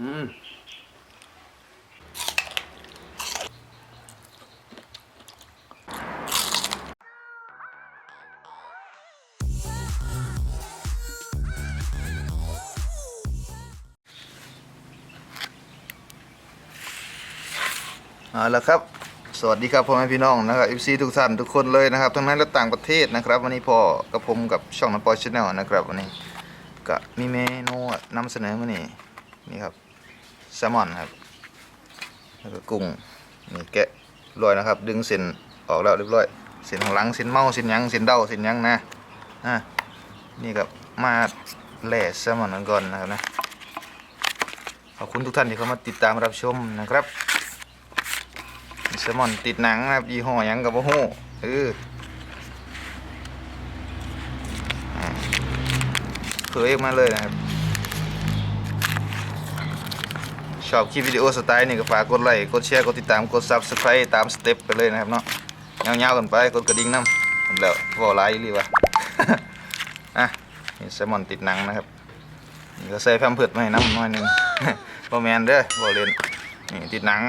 อืมเอาละครับ สวัสดีครับพ่อแม่พี่น้องนะครับ FC ทุกท่านทุกคนเลยนะครับ ทั้งในและต่างประเทศนะครับ วันนี้พ่อกับผมกับช่องน้ำปอยชแนลนะครับวันนี้ก็มีเมนูนำเสนอมานี่นี่ครับ แซลมอนครับ แล้วก็กุ้งนี่แกะเรียบร้อยนะครับ ดึงเส้นออกแล้วเรียบร้อยเส้นของหลังเส้นเมาเส้นยังเส้นเด้าเส้นยังนะอะนี่ครับมาแล่แซลมอนกันก่อนนะครับนะขอบคุณทุกท่านที่เข้ามาติดตามรับชมนะครับแซลมอนติดหนังนะครับยี่ห้อยังกับโอ้โหเอออ่าเผยออกมาเลยนะครับ อบคลิปวิดีโอสไตล์นี่ก็ฝากกดไลค์กดแชร์กดติดตามกด Subscribe ตามสเต็ปไปเลยนะครับเนาะเงาๆกันไปกดกระดิ่งน้ำผมแล้ววอลไลท์รีวะอะนี่แซลมอนติดหนังนะครับนี่ก็ใส่แพมเพิร์ดมาให้น้ำหน่อยหนึงบอแมนเด้อบอเล่นนี่ติดหนัง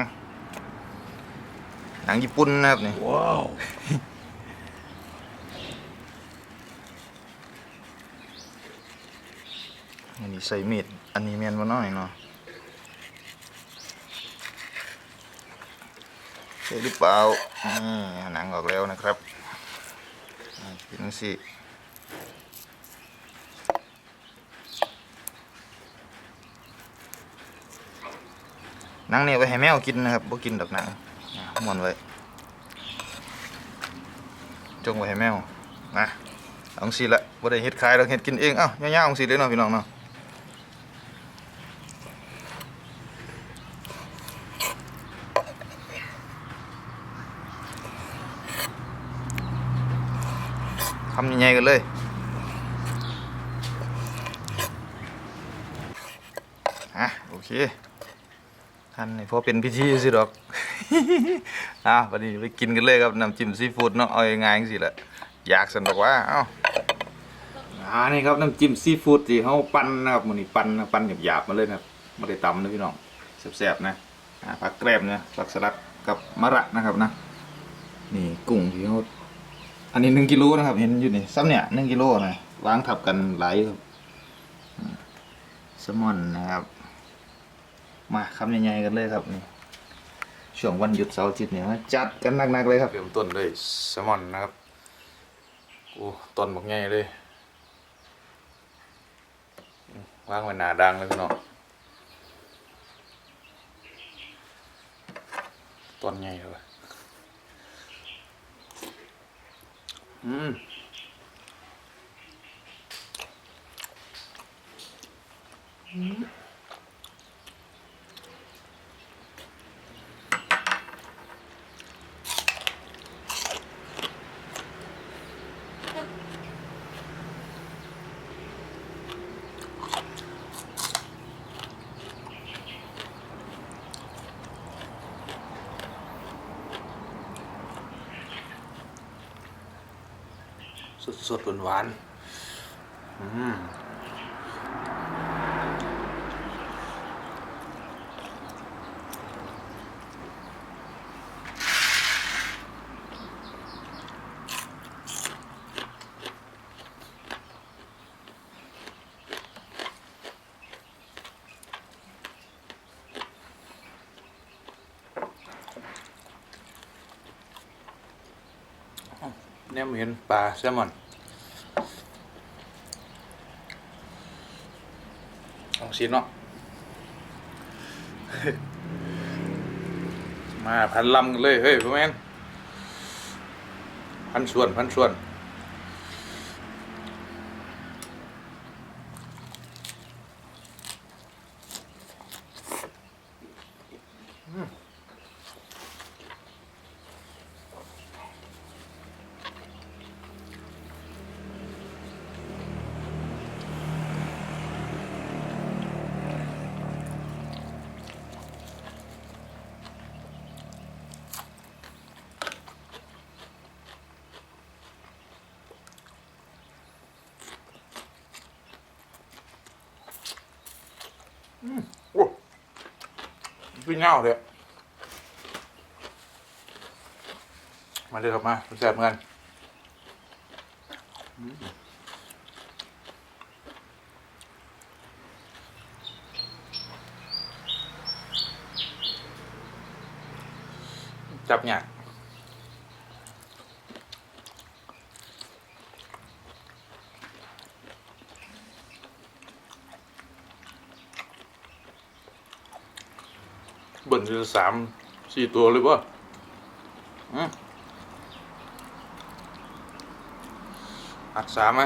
หนังญี่ปุ่นนะครับนี่ว้าวอันนี้ใส่มีดอันนี้แมนมาน้อยเนาะ ใช่หรือเปล่านี่หนังออกแล้วนะครับอ่าเป็นสิหนังเนี่ยไว้ให้แมวกินนะครับบ่กินดอกหนังอ่าม้วนไว้จงไว้ให้แมวนะเอาจังสิละบ่ได้เฮ็ดขายเราเฮ็ดกินเองเอ้ายาๆจังสิเลยเนาะพี่น้องเนาะ ทำยังไงกันเลยอะโอเคท่านนี่พอเป็นพิธีสิดอกอะวันนี้ไปกินกันเลยครับน้ำจิ้มซีฟู้ดเนาะเอาง่ายๆสิแหละอยากสันบอกว่าเอ้าอ่านี่ครับน้ำจิ้มซีฟู้ดที่เขาปั้นนะครับมันนี่ปั้นปั้นหยาบๆมาเลยนะครับไม่ได้ตำนะพี่น้องแซ่บๆนะอ่าผักแกล้มนะผักสลัดกับมะระนะครับนะนี่กุ้งที่เขา อันนี้หนึ่งกิโลนะครับ เห็นอยู่นี่ซ้ำเนี่ยหนึ่งกิโลนะวางทับกันหลายครับอืมอนนะครับ มาคำใหญ่ๆกันเลยครับนี่ช่วงวันหยุดเสาร์อาทิตย์เนี่ยจัดกันหนักๆเลยครับเริ่มต้นเลยแซลมอนนะครับโอ้ต้นบักใหญ่เลยวางไว้หนาดังเลยพี่น้องต้นใหญ่เลย อืม สดๆหวานๆอืม เนี่ยเห็นปลาแซลมอนของชิมเนาะมาพันลำกันเลย เฮ้ยพ่อแม่พันส่วนพันส่วน พี่เง่าเลยมาเลยครับมาแซ่บเหมือนกันจับเนี่ย เบิ่นสามสี่ตัวเลยป่ะอักสามไหม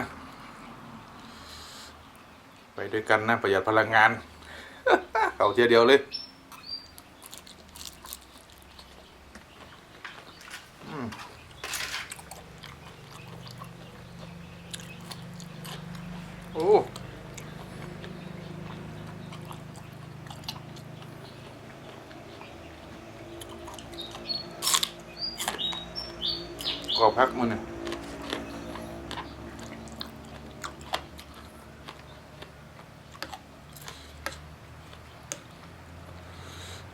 ไปด้วยกันนะ ประหยัดพลังงานเอาเทียเดียวเลย กรอพักมันเนี่ย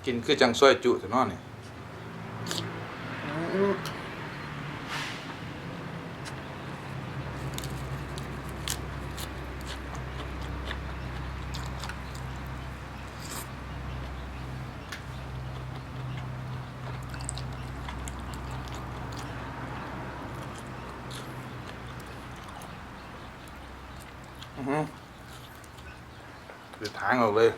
กินคือจังซอยจุแต่นอนเนี่ยอื้อหือเดือดทางออกเลย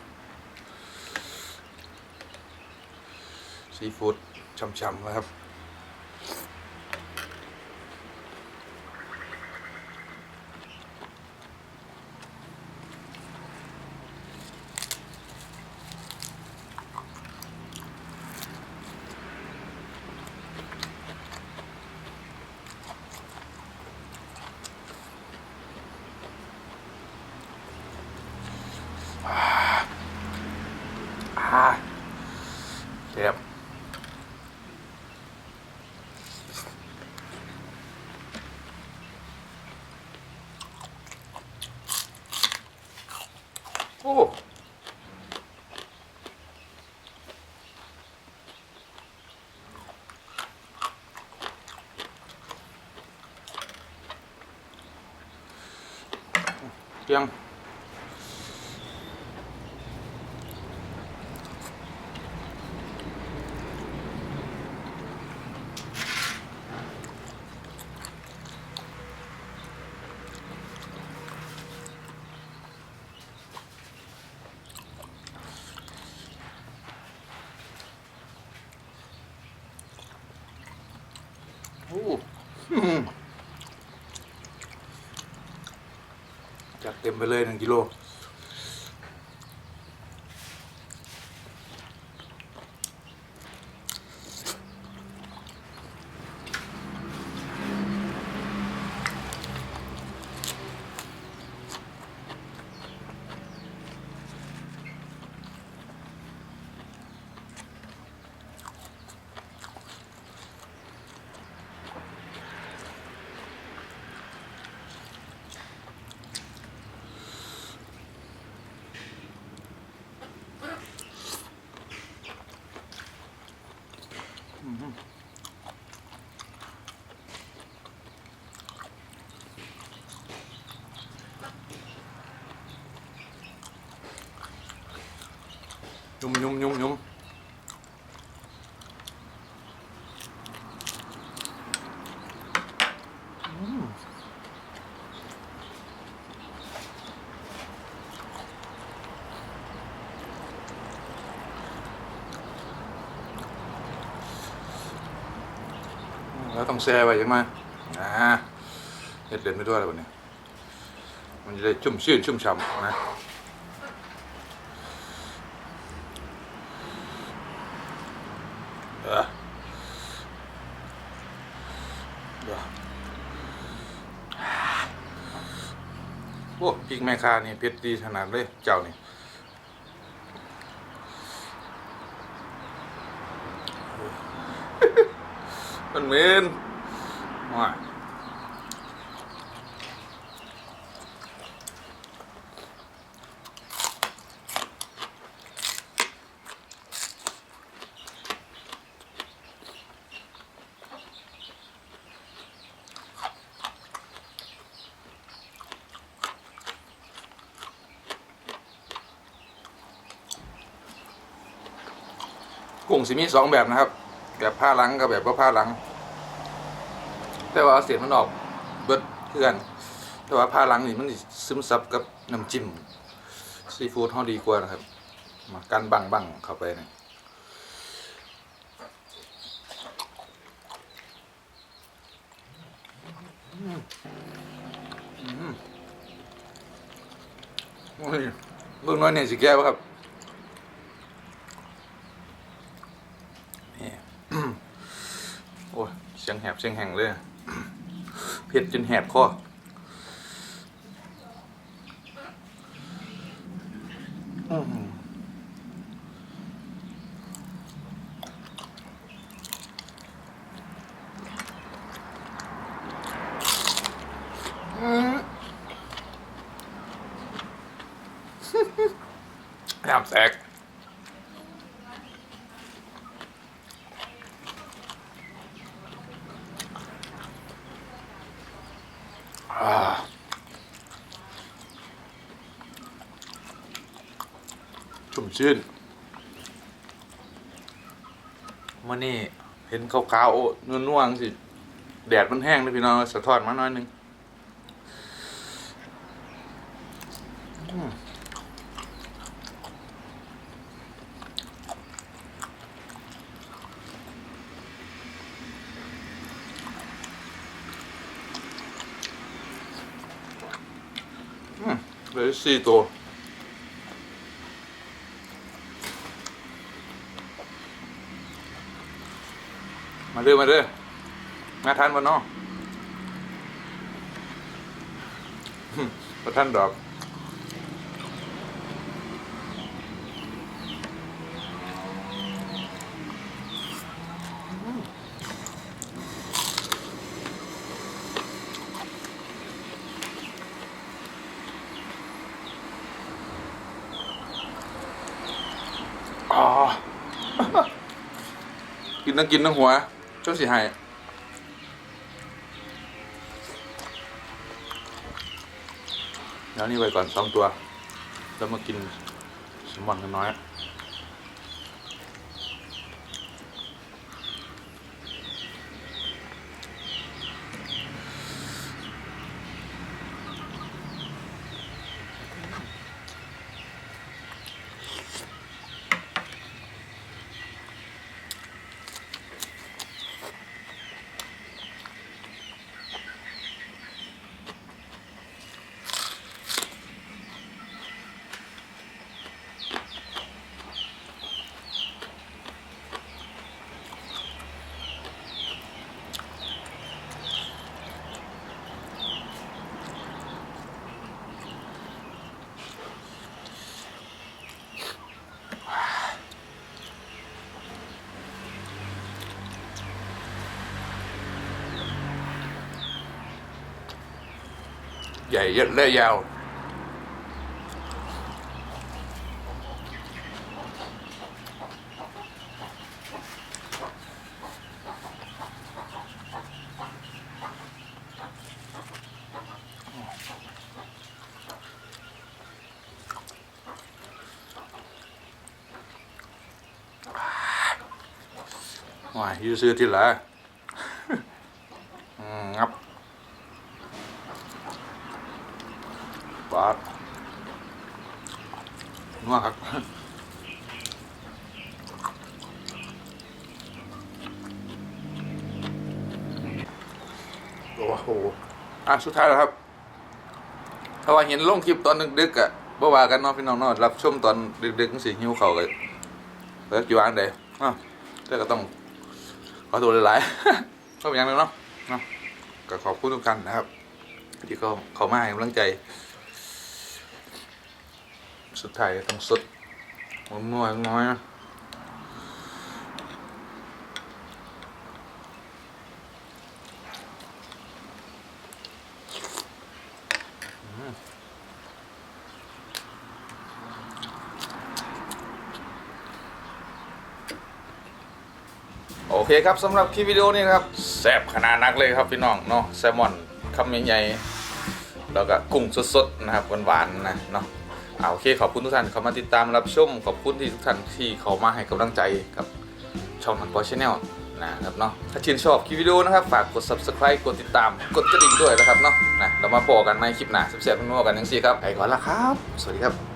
ซีฟู้ดช่ำๆนะครับอ่าเจ็บ โอ้เพียงโอ้ จัดเต็มไปเลยหนึ่งกิโล ยุ่มยุ่มยุ่มยุ่มแล้วต้องแช่ไว้ยังไงอ่าเห็ดเด่นไปด้วยอะไรแบบนี้มันจะได้ชุ่มชื่นชุ่มฉ่ำนะ เออเดี๋ยวโอ้ พริกแม่ค้านี่เผ็ดดีขนาดเลยเจ้านี่มันเหม็นว้า กุ้งสิมีสองแบบนะครับ แบบผ้าหลังกับแบบว่าผ้าหลัง แต่ว่าเอาเศษมันออกเบิดเพื่อน แต่ว่าผ้าหลังนี่มันสิซึมซับกับน้ำจิ้มซีฟู้ดเขาดีกว่านะครับ มากันบังบังเข้าไปเนะโอ้ยเบิ่งน้อยเนี่ยสิแก้วครับนี่ โอ้ยเสียง แหบเสียงแห้งเลยเผ็ดจนแหบคออื้อหืออื้อน้ำแตก ชุ่มชื่นมื่อนี้เห็นขาวๆนวลๆสิ แดดมันแห้งเลยพี่น้องสะท้อนมาหน่อยหนึงอืมเลือสี่ตัว มาเด้อมาเด้อมาทันบ่เนาะบ่ทันดอกอ๋อกินทั้งกินทั้งหัว จนสิหายแล้วนี่ไว้ก่อนสองตัว แล้วมากินสมอนกันน้อย ใหญ่และยาวว้ายอยูซื้อที่ละ อืมงั บาทนัวครับโอ้โหอะสุดท้ายแล้วครับ ถ้าว่าเห็นลงคลิปตอนดึกๆอะบ่ว่ากันเนาะพี่น้องเนาะรับชมตอนดึกๆสิหิวเข่าเลยแล้วอยู่อันใดอะแต่ก็ต้องขอตัวหลายๆก็เป็นอย่างนึงเนาะเนาะก็ขอบคุณทุกท่านนะครับ ที่เขาเขามาให้กำลังใจ สุดท้ายต้องสดมันน้อยน้อยนะโอเคครับสำหรับคลิปวิดีโอนี้ครับแซ่บขนาดนักเลยครับพี่น้องเนาะแซลมอนคำใหญ่ๆแล้วก็กุ้งสดๆนะครับหวานๆนะเนาะ อ่าโอเคขอบคุณทุกท่านที่เข้ามาติดตามรับชมขอบคุณที่ทุกท่านที่เข้ามาให้กำลังใจกับช่องทันพอชแนลนะครับเนาะถ้าชื่นชอบคลิปวิดีโอนะครับ ฝากกด subscribe กดติดตาม กดกระดิ่งด้วยนะครับเนาะนะเรามาพอกันในคลิปหน้าเสียบๆนัวๆกันยังสี่ครับไปก่อนละครับ สวัสดีครับ